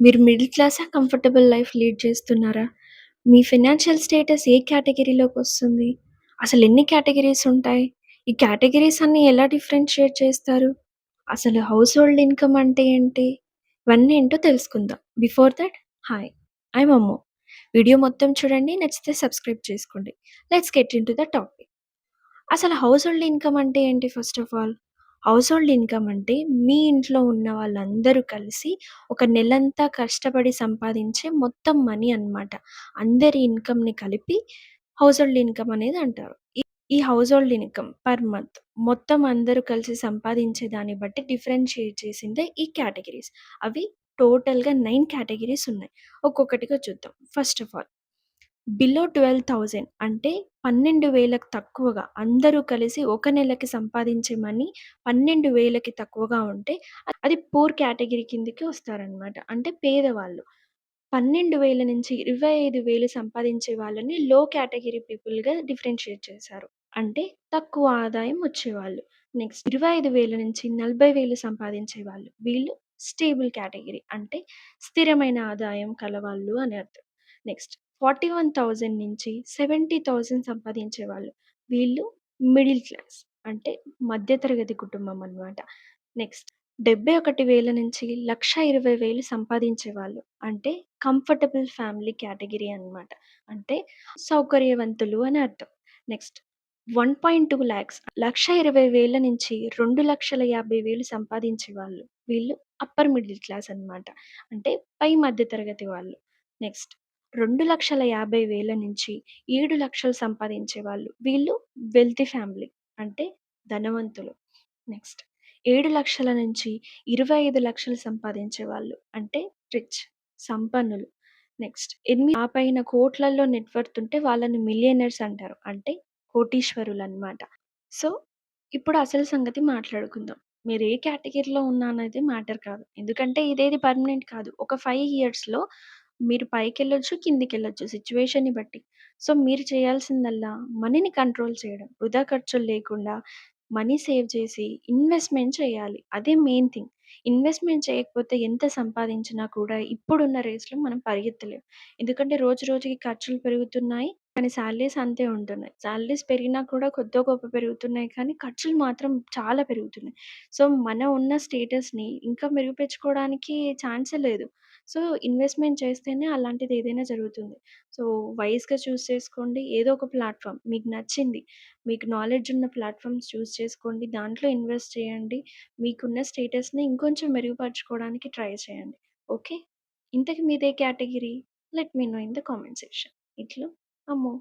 మీరు మిడిల్ క్లాసా? Comfortable life lead చేస్తున్నారా? మీ ఫినాన్షియల్ స్టేటస్ ఏ కేటగరీలోకొస్తుంది? అసలెన్ని కేటగరీస్ ఉంటాయి? ఈ కేటగరీస్ అన్నీ ఎలా డిఫరెన్షియేట్ చేస్తారు? అసలు హౌస్ హోల్డ్ ఇన్‌కమ్ అంటే ఏంటి? ఇవన్నీ ఏంటో తెలుసుకుందాం. Before that hi! I'm Ammu. Video మొత్తం చూడండి. నచ్చితే సబ్స్క్రైబ్ చేసుకోండి. Let's get into the topic. అసలు హౌస్ హోల్డ్ ఇన్‌కమ్ అంటే ఏంటి first of all? Household income అంటే మీ ఇంట్లో ఉన్న వాళ్ళందరూ కలిసి ఒక నెలంతా కష్టపడి సంపాదించే మొత్తం మనీ అన్నమాట. అందరి ఇన్‌కమ్‌ని కలిపి హౌస్ హోల్డ్ ఇన్‌కమ్ అనేది అంటారు. ఈ ఈ household income per month మొత్తం అందరూ కలిసి సంపాదించే దాన్ని బట్టి డిఫరెన్షియేట్ చేసిందే ఈ కేటగిరీస్ అవి టోటల్‌గా నైన్ కేటగిరీస్ ఉన్నాయి. ఒక్కొక్కటిగా చూద్దాం. ఫస్ట్ ఆఫ్ ఆల్ బిలో 12,000 అంటే 12,000కి తక్కువగా అందరూ కలిసి ఒక నెలకి సంపాదించే మనీ 12,000కి తక్కువగా ఉంటే అది పూర్ కేటగిరీ కిందకి వస్తారనమాట. అంటే పేదవాళ్ళు. 12,000 నుంచి 25,000 సంపాదించే వాళ్ళని లో కేటగిరీ పీపుల్‌గా డిఫరెన్షియేట్ చేశారు. అంటే తక్కువ ఆదాయం వచ్చేవాళ్ళు. నెక్స్ట్ 25,000 నుంచి 40,000 సంపాదించే వాళ్ళు. వీళ్ళు స్టేబుల్ కేటగిరీ అంటే స్థిరమైన ఆదాయం కలవాళ్ళు అని అర్థం. నెక్స్ట్ 41,000 నుంచి 70,000 సంపాదించే వాళ్ళు. వీళ్ళు మిడిల్ క్లాస్. అంటే మధ్య తరగతి కుటుంబం అన్నమాట. నెక్స్ట్ 71,000 నుంచి 1,20,000 సంపాదించే వాళ్ళు. అంటే కంఫర్టబుల్ ఫ్యామిలీ కేటగరీ అన్నమాట. అంటే సౌకర్యవంతులు అని అర్థం. నెక్స్ట్ 1.2 లాక్స్ 1,20,000 నుంచి 2,50,000 సంపాదించే వాళ్ళు. వీళ్ళు అప్పర్ మిడిల్ క్లాస్ అన్నమాట. అంటే పై మధ్య తరగతి వాళ్ళు. నెక్స్ట్ 2,50,000 నుంచి 7,00,000 సంపాదించే వాళ్ళు. వీళ్ళు వెల్తీ ఫ్యామిలీ. అంటే ధనవంతులు. నెక్స్ట్ ఏడు లక్షల నుంచి ఇరవై ఐదు లక్షలు సంపాదించే వాళ్ళు. అంటే రిచ్ సంపన్నులు. నెక్స్ట్ ఎనిమిది ఆ పైన కోట్లల్లో నెట్వర్త్ ఉంటే వాళ్ళని మిలియనర్స్ అంటారు. అంటే కోటీశ్వరులు అనమాట సో, ఇప్పుడు అసలు సంగతి మాట్లాడుకుందాం. మీరు ఏ కేటగిరీలో ఉన్నా అనేది మ్యాటర్ కాదు. ఎందుకంటే ఇదేది పర్మనెంట్ కాదు. ఒక ఫైవ్ ఇయర్స్‌లో మీరు పైకెళ్ళొచ్చు, కిందికెళ్ళొచ్చు సిచ్యువేషన్‌ని బట్టి. సో, మీరు చేయాల్సిందల్లా మనీని కంట్రోల్ చేయడం. వృధా ఖర్చులు లేకుండా మనీ సేవ్ చేసి ఇన్వెస్ట్‌మెంట్ చేయాలి. అదే మెయిన్ థింగ్. ఇన్వెస్ట్‌మెంట్ చేయకపోతే ఎంత సంపాదించినా కూడా ఇప్పుడున్న రేస్‌లో మనం పరిగెత్తలేం. ఎందుకంటే రోజు రోజుకి ఖర్చులు పెరుగుతున్నాయి. కానీ శాలరీస్ అంతే ఉంటున్నాయి. శాలరీస్ పెరిగినా కూడా కొద్దో గొప్పో పెరుగుతున్నాయి కానీ ఖర్చులు మాత్రం చాలా పెరుగుతున్నాయి. సో, మన ఉన్న స్టేటస్‌ని ఇంకా మెరుగుపెచ్చుకోవడానికి ఛాన్సే లేదు. సో, ఇన్వెస్ట్‌మెంట్ చేస్తేనే అలాంటిది ఏదైనా జరుగుతుంది. సో, వైస్‌గా చూస్ చేసుకోండి. ఏదో ఒక ప్లాట్‌ఫార్మ్ మీకు నచ్చింది. మీకు నాలెడ్జ్ ఉన్న ప్లాట్‌ఫార్మ్స్ చూస్ చేసుకోండి. దాంట్లో ఇన్వెస్ట్ చేయండి. మీకున్న స్టేటస్‌ని ఇంకొంచెం మెరుగుపరుచుకోవడానికి ట్రై చేయండి. ఓకే. ఇంతకి మీదే category let me know in the comment section. ఇట్లు అమ్ము.